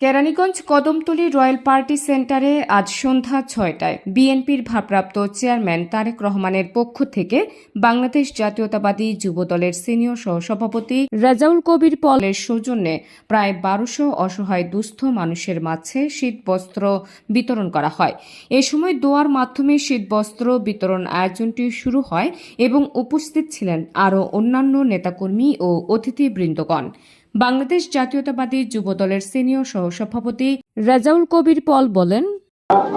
Keraniganj Kadamtali royal party সেন্টারে আজ সন্ধ্যা ছয়টায় বিএনপির ভারপ্রাপ্ত চেয়ারম্যান তারেক রহমানের পক্ষ থেকে বাংলাদেশ জাতীয়তাবাদী যুবদলের সিনিয়র সহসভাপতি রাজাউল কবির পলের সৌজন্যে প্রায় বারোশো অসহায় দুস্থ মানুষের মাঝে শীতবস্ত্র বিতরণ করা হয়। এ সময় দোয়ার মাধ্যমে শীতবস্ত্র বিতরণ আয়োজনটি শুরু হয় এবং উপস্থিত ছিলেন আরও অন্যান্য নেতাকর্মী ও অতিথিবৃন্দগণ। বাংলাদেশ জাতীয়তাবাদী যুব দলের সিনিয়র সহসভাপতি রাজাউল কবির পল বলেন,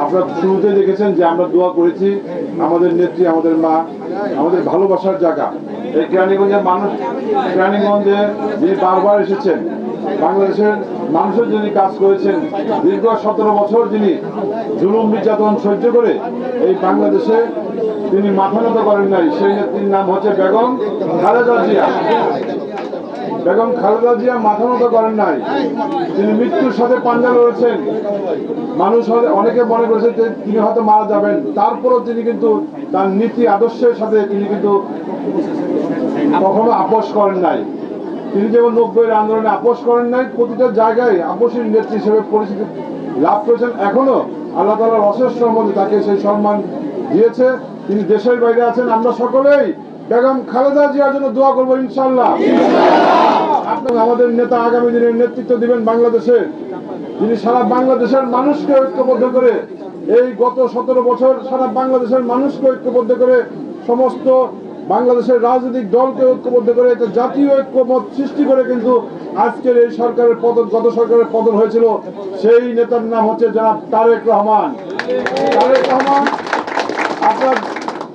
আপনারা শুরুতে দেখেছেন যে আমরা দোয়া করেছি আমাদের নেত্রী, আমাদের মা, আমাদের ভালোবাসার জায়গা। এই কেরানীগঞ্জের মানুষ, কেরানীগঞ্জে যিনি বারবার এসেছেন, বাংলাদেশের মানুষের যিনি কাজ করেছেন, দীর্ঘ সতেরো বছর যিনি জুলুম নির্যাতন সহ্য করে এই বাংলাদেশে তিনি মাথা নত করেন নাই। সেই নেত্রীর নাম হচ্ছে বেগম খালেদা জিয়া। বেগম খালেদা জিয়া মাথা মতো করেন নাই। তিনি মৃত্যুর সাথে পাঞ্জা লড়েছেন। মানুষ অনেকে মনে করেছে যে তিনি হয়তো মারা যাবেন। তারপরও তিনি কিন্তু তার নীতি, আদর্শের সাথে তিনি কিন্তু কখনো আপোষ করেন নাই। তিনি যেমন নব্বইয়ের আন্দোলনে আপোষ করেন নাই, প্রতিটা জায়গায় আপোষের নেত্রী হিসেবে পরিচিতি লাভ করেছেন। এখনও আল্লাহ তালার অশেষ সম্বন্ধে তাকে সেই সম্মান দিয়েছে। তিনি দেশের বাইরে আছেন। আমরা সকলেই বেগম খালেদা জিয়ার জন্য দোয়া করব ইনশাল্লাহ আপনার আমাদের নেতা আগামী দিনের নেতৃত্ব দিবেন বাংলাদেশে। যিনি সারা বাংলাদেশের মানুষকে ঐক্যবদ্ধ করে এই গত সতেরো বছর সারা বাংলাদেশের মানুষকে ঐক্যবদ্ধ করে সমস্ত বাংলাদেশের রাজনৈতিক দলকে ঐক্যবদ্ধ করে একটা জাতীয় ঐক্যমত সৃষ্টি করে কিন্তু আজকের এই সরকারের পতন গত সরকারের পতন হয়েছিল সেই নেতার নাম হচ্ছে জনাব তারেক রহমান। তারেক রহমান আপনার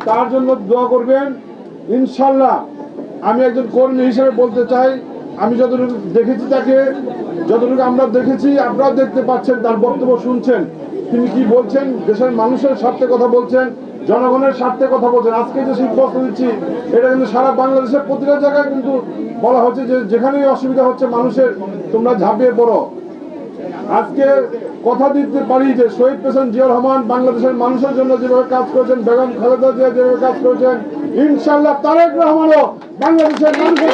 তার জন্য দোয়া করবেন। ইনশাল্লাহ আমি একজন কর্মী হিসেবে বলতে চাই, আমি যতটুকু দেখেছি তাকে, যতটুকু আমরা দেখেছি আপনারা দেখতে পাচ্ছেন, তার বক্তব্য শুনছেন। তিনি কি বলছেন? দেশের মানুষের স্বার্থে কথা বলছেন, জনগণের স্বার্থে কথা বলছেন। আজকে যে শীতবস্ত্র দিচ্ছি, এটা কিন্তু সারা বাংলাদেশের প্রতিটা জায়গায় কিন্তু বলা হচ্ছে যে, যেখানেই অসুবিধা হচ্ছে মানুষের, তোমরা ঝাঁপিয়ে পড়ো। আজকে কথা দিতে পারি যে শহীদ পেশেন্ট জিয়া রহমান বাংলাদেশের মানুষের জন্য যেভাবে কাজ করেছেন, বেগম খালেদা জিয়া যেভাবে কাজ করেছেন ইনশাল্লাহ তারেক রহমানও বাংলাদেশের মানুষের।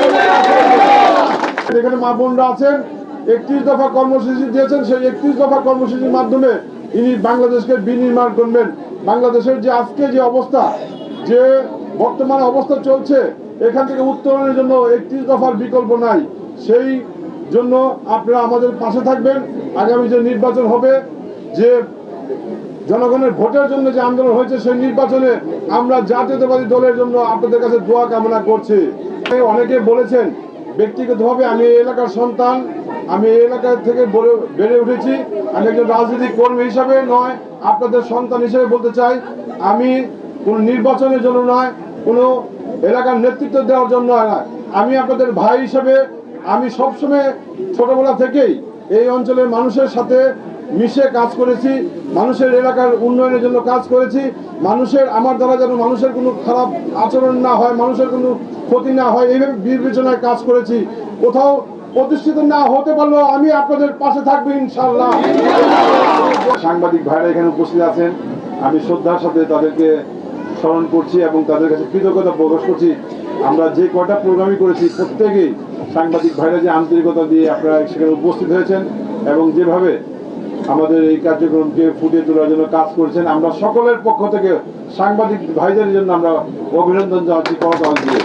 এখানে মা বোনরা আছেন, একত্রিশ দফা কর্মসূচি দিয়েছেন, সেই একত্রিশ দফা কর্মসূচির মাধ্যমে ইনি বাংলাদেশকে বিনির্মাণ করবেন বাংলাদেশের যে আজকে যে অবস্থা, যে বর্তমানে অবস্থা চলছে, এখান থেকে উত্তরণের জন্য একত্রিশ দফার বিকল্প নাই সেই জন্য আপনারা আমাদের পাশে থাকবেন। আগামী যে নির্বাচন হবে, যে জনগণের ভোটের জন্য যে আন্দোলন হয়েছে, সেই নির্বাচনে আমরা জাতীয়তাবাদী দলের জন্য আপনাদের কাছে দোয়া কামনা করছি। অনেকে বলেছেন, ব্যক্তিগতভাবে আমি এই এলাকার সন্তান, আমি এই এলাকা থেকে বড়- উঠেছি। আমি একজন রাজনৈতিক কর্মী হিসাবে নয়, আপনাদের সন্তান হিসেবে বলতে চাই, আমি কোন নির্বাচনের জন্য নয়, কোনো এলাকার নেতৃত্ব দেওয়ার জন্য নয়। আমি আপনাদের ভাই হিসেবে আমি সবসময় ছোটবেলা থেকেই এই অঞ্চলের মানুষের সাথে মিশে কাজ করেছি, মানুষের এলাকার উন্নয়নের জন্য কাজ করেছি, মানুষের আমার দ্বারা যেন মানুষের কোনো খারাপ আচরণ না হয়, মানুষের কোনো ক্ষতি না হয়, এইভাবে বিবেচনায় কাজ করেছি। কোথাও প্রতিষ্ঠিত না হতে পারলেও আমি আপনাদের পাশে থাকব ইনশাল্লাহ সাংবাদিক ভাইরা এখানে উপস্থিত আছেন। আমি শ্রদ্ধার সাথে তাদেরকে স্মরণ করছি এবং তাদের কাছে কৃতজ্ঞতা প্রকাশ করছি। আমরা যে কটা প্রোগ্রামই করেছি, প্রত্যেকেই সাংবাদিক ভাইরা যে আন্তরিকতা দিয়ে আপনারা সেখানে উপস্থিত হয়েছেন এবং যেভাবে আমাদের এই কার্যক্রমকে ফুটিয়ে তোলার জন্য কাজ করেছেন, আমরা সকলের পক্ষ থেকে সাংবাদিক ভাইদের জন্য আমরা অভিনন্দন জানাচ্ছি করতাল দিয়ে